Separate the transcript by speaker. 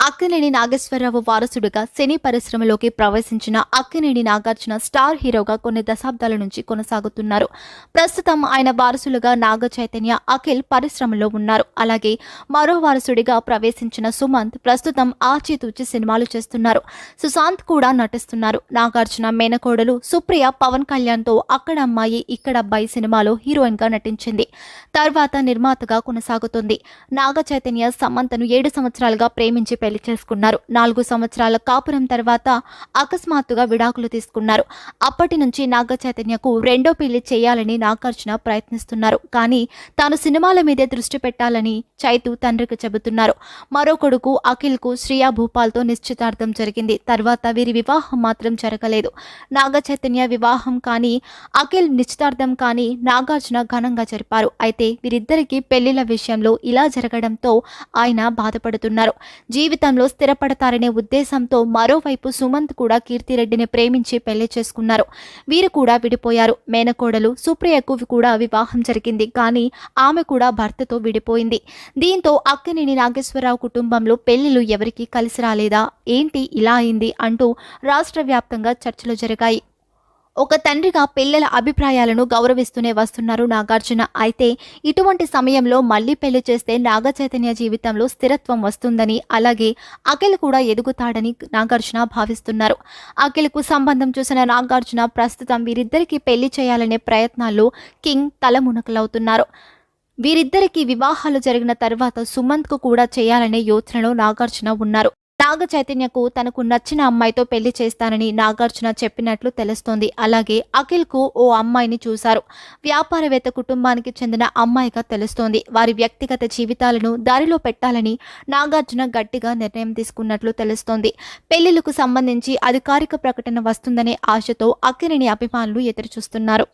Speaker 1: అక్కినేని నాగేశ్వరరావు వారసుడిగా సినీ పరిశ్రమలోకి ప్రవేశించిన అక్కినేని నాగార్జున స్టార్ హీరోగా కొన్ని దశాబ్దాల నుంచి కొనసాగుతున్నారు. ప్రస్తుతం ఆయన వారసులుగా నాగ చైతన్య అఖిల్ పరిశ్రమలో ఉన్నారు. అలాగే మరో వారసుడిగా ప్రవేశించిన సుమంత్ ప్రస్తుతం ఆచితూచి సినిమాలు చేస్తున్నారు. సుశాంత్ కూడా నటిస్తున్నారు. నాగార్జున మేనకోడలు సుప్రియ పవన్ కళ్యాణ్తో అక్కడ అమ్మాయి ఇక్కడ అబ్బాయి సినిమాలో హీరోయిన్గా నటించింది. తర్వాత నిర్మాతగా కొనసాగుతుంది. నాగ చైతన్య సమంతను ఏడు సంవత్సరాలుగా ప్రేమించి పెళ్ళి చేసుకున్నారు. నాలుగు సంవత్సరాల కాపురం తర్వాత అకస్మాత్తుగా విడాకులు తీసుకున్నారు. అప్పటి నుంచి నాగ చైతన్యకు రెండో పెళ్ళి చేయాలని నాగార్జున ప్రయత్నిస్తున్నారు. కానీ తాను సినిమాల మీదే దృష్టి పెట్టాలని చైతు తండ్రికి చెబుతున్నారు. మరో కొడుకు అఖిల్కు శ్రియా భూపాల్తో నిశ్చితార్థం జరిగింది. తర్వాత వీరి వివాహం మాత్రం జరగలేదు. నాగ చైతన్య వివాహం కానీ అఖిల్ నిశ్చితార్థం కానీ నాగార్జున ఘనంగా జరిపారు. అయితే వీరిద్దరికీ పెళ్ళిళ్ళ విషయంలో ఇలా జరగడంతో ఆయన బాధపడుతున్నారు. జీవితంలో స్థిరపడతారనే ఉద్దేశంతో మరోవైపు సుమంత్ కూడా కీర్తిరెడ్డిని ప్రేమించి పెళ్ళి చేసుకున్నారు. వీరు కూడా విడిపోయారు. మేనకోడలు సుప్రియకు కూడా వివాహం జరిగింది. కానీ ఆమె కూడా భర్తతో విడిపోయింది. దీంతో అక్కినేని నాగేశ్వరరావు కుటుంబంలో పెళ్ళిలు ఎవరికీ కలిసి రాలేదా? ఏంటి ఇలా అయింది అంటూ రాష్ట్ర వ్యాప్తంగా చర్చలు జరిగాయి. ఒక తండ్రిగా పిల్లల అభిప్రాయాలను గౌరవిస్తూనే వస్తున్నారు నాగార్జున. అయితే ఇటువంటి సమయంలో మళ్ళీ పెళ్ళి చేస్తే నాగచైతన్య జీవితంలో స్థిరత్వం వస్తుందని అలాగే అఖిల్ కూడా ఎదుగుతాడని నాగార్జున భావిస్తున్నారు. అఖిల్కు సంబంధం చూసిన నాగార్జున ప్రస్తుతం వీరిద్దరికీ పెళ్ళి చేయాలనే ప్రయత్నాల్లో కింగ్ తలమునకలవుతున్నారు. వీరిద్దరికీ వివాహాలు జరిగిన తర్వాత సుమంత్కు కూడా చేయాలనే యోచనలో నాగార్జున ఉన్నారు. నాగ చైతన్యకు తనకు నచ్చిన అమ్మాయితో పెళ్ళి చేస్తానని నాగార్జున చెప్పినట్లు తెలుస్తోంది. అలాగే అఖిల్కు ఓ అమ్మాయిని చూశారు. వ్యాపారవేత్త కుటుంబానికి చెందిన అమ్మాయిగా తెలుస్తోంది. వారి వ్యక్తిగత జీవితాలను దారిలో పెట్టాలని నాగార్జున గట్టిగా నిర్ణయం తీసుకున్నట్లు తెలుస్తోంది. పెళ్ళిళ్ళకు సంబంధించి అధికారిక ప్రకటన వస్తుందనే ఆశతో అఖిలిని అభిమానులు ఎదురుచూస్తున్నారు.